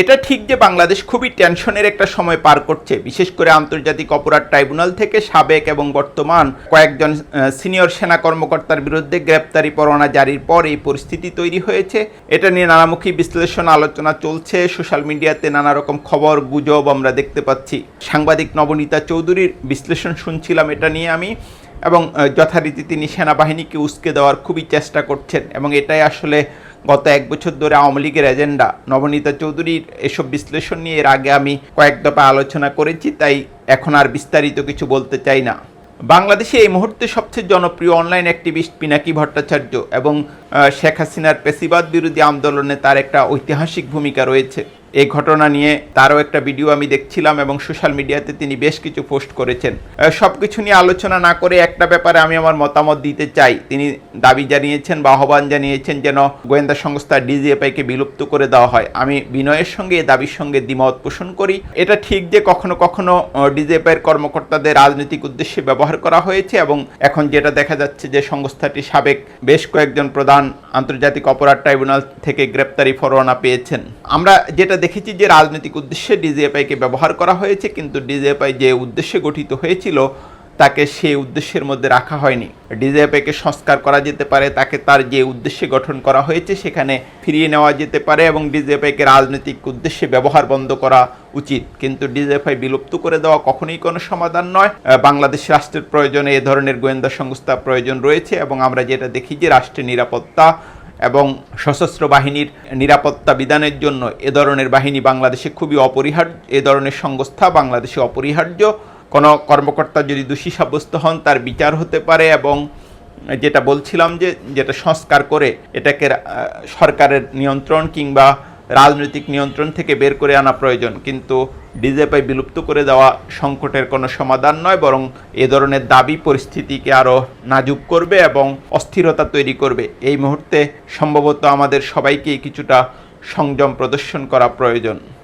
এটা ঠিক যে বাংলাদেশ খুবই টেনশনের একটা সময় পার করছে। বিশেষ করে আন্তর্জাতিক অপরাধ ট্রাইব্যুনাল থেকে সাবেক এবং বর্তমান কয়েকজন সিনিয়র সেনা কর্মকর্তার বিরুদ্ধে গ্রেপ্তারি পরোয়ানা জারির পর এই পরিস্থিতি তৈরি হয়েছে। এটা নিয়ে নানামুখী বিশ্লেষণ, আলোচনা চলছে। সোশ্যাল মিডিয়াতে নানা রকম খবর, গুজব আমরা দেখতে পাচ্ছি। সাংবাদিক নবনীতা চৌধুরীর বিশ্লেষণ শুনছিলাম এটা নিয়ে আমি এবং যথারীতি তিনি সেনাবাহিনীকে উস্কে দেওয়ার খুবই চেষ্টা করছেন এবং এটাই আসলে গত এক বছর ধরে আওয়ামী লীগের এজেন্ডা। নবনীতা চৌধুরীর এসব বিশ্লেষণ নিয়ে এর আগে আমি কয়েক দফা আলোচনা করেছি, তাই এখন আর বিস্তারিত কিছু বলতে চাই না। বাংলাদেশে এই মুহূর্তে সবচেয়ে জনপ্রিয় অনলাইন অ্যাক্টিভিস্ট পিনাকি ভট্টাচার্য এবং শেখ হাসিনার পেশিবাদ বিরোধী আন্দোলনে তার একটা ঐতিহাসিক ভূমিকা রয়েছে। এই ঘটনা নিয়ে তারও একটা ভিডিও আমি দেখছিলাম এবং সোশ্যাল মিডিয়াতে তিনি বেশ কিছু পোস্ট করেছেন। সব কিছু নিয়ে আলোচনা না করে একটা ব্যাপারে আমি আমার মতামত দিতে চাই। তিনি দাবি জানিয়েছেন বা আহ্বান জানিয়েছেন যেন গোয়েন্দা সংস্থা ডিজিএফআইকে বিলুপ্ত করে দেওয়া হয়। আমি বিনয়ের সঙ্গে, এই দাবির সঙ্গে দ্বিমত পোষণ করি। এটা ঠিক যে কখনো কখনো ডিজিএফআইয়ের কর্মকর্তাদের রাজনৈতিক উদ্দেশ্যে ব্যবহার করা হয়েছে এবং এখন যেটা দেখা যাচ্ছে যে সংস্থাটি সাবেক বেশ কয়েকজন প্রধান আন্তর্জাতিক অপরাধ ট্রাইব্যুনাল থেকে গ্রেপ্তারি ফরোয়ানা পেয়েছেন। আমরা যেটা দেখেছি যে রাজনৈতিক উদ্দেশ্যে ডিজিএফআইকে ব্যবহার করা হয়েছে, কিন্তু ডিজিএফআই যে উদ্দেশ্যে গঠিত হয়েছিল, তাকে সেই উদ্দেশ্যের মধ্যে রাখা হয়নি। ডিজিএফআইকে সংস্কার করা যেতে পারে, তাকে তার যে উদ্দেশ্যে গঠন করা হয়েছে, সেখানে ফিরিয়ে নেওয়া যেতে পারে এবং ডিজিএফআইকে রাজনৈতিক উদ্দেশ্যে ব্যবহার বন্ধ করা উচিত। কিন্তু ডিজিএফআই বিলুপ্ত করে দেওয়া কখনোই কোনো সমাধান নয়। বাংলাদেশ রাষ্ট্রের প্রয়োজনে এ ধরনের গোয়েন্দা সংস্থা প্রয়োজন রয়েছে এবং আমরা যেটা দেখি যে রাষ্ট্রের নিরাপত্তা এবং সশস্ত্র বাহিনীর নিরাপত্তা বিধানের জন্য এ ধরনের বাহিনী বাংলাদেশে খুবই অপরিহার্য, এ ধরনের সংস্থা বাংলাদেশে অপরিহার্য। কোনো কর্মকর্তা যদি দোষী সাব্যস্ত হন, তার বিচার হতে পারে এবং যেটা বলছিলাম যে, যেটা সংস্কার করে এটাকে সরকারের নিয়ন্ত্রণ কিংবা রাজনৈতিক নিয়ন্ত্রণ থেকে বের করে আনা প্রয়োজন, কিন্তু ডিজেপাই বিলুপ্ত করে দেওয়া সংকটের কোনো সমাধান নয়, বরং এ ধরনের দাবি পরিস্থিতিকে আরও নাজুক করবে এবং অস্থিরতা তৈরি করবে। এই মুহূর্তে সম্ভবত আমাদের সবাইকেই কিছুটা সংযম প্রদর্শন করা প্রয়োজন।